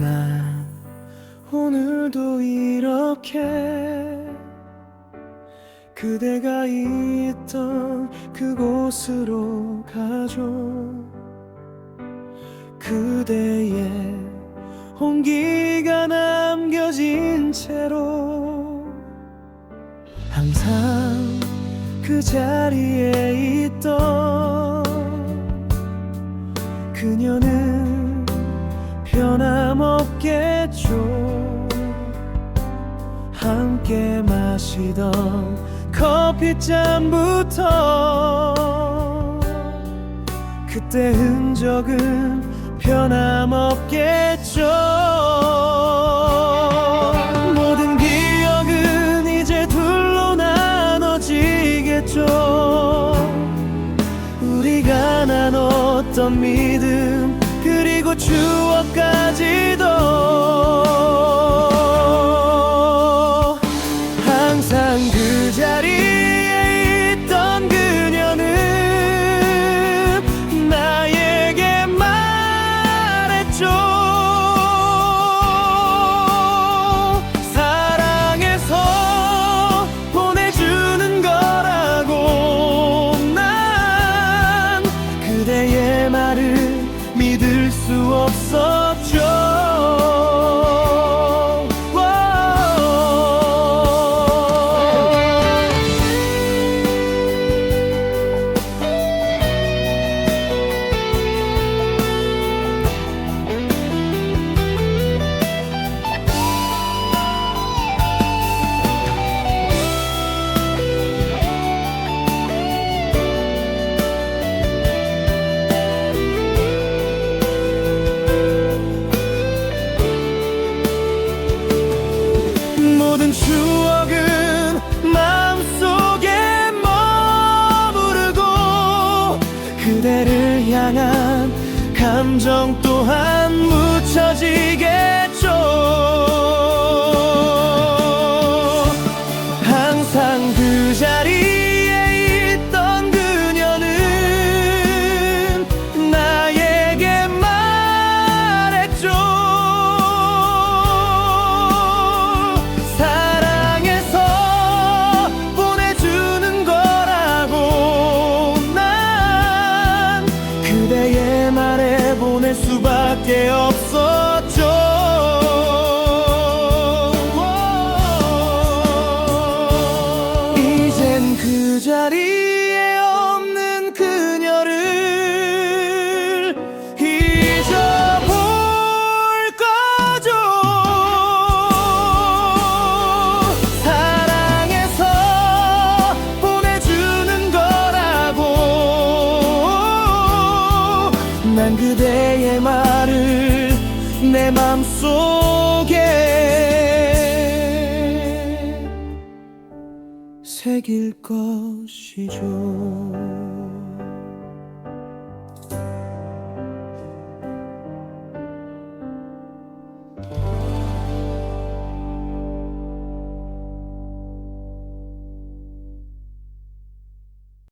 난 오늘도 이렇게 그대가 있던 그곳으로 가죠. 그대의 온기가 남겨진 채로 항상 그 자리에 있던 그녀는 변함없겠죠 함께 마시던 커피잔부터 그때 흔적은 변함없겠죠. 모든 기억은 이제 둘로 나눠지겠죠. 우리가 나눴던 믿음 항상 그 자리 향한 감정 또한 묻혀지겠죠 수밖에 없었죠. 이젠 그 자리에 없는 그녀를 잊어볼 거죠. 사랑해서 보내주는 거라고 난 그대의 말을 내 맘속에 새길 것이죠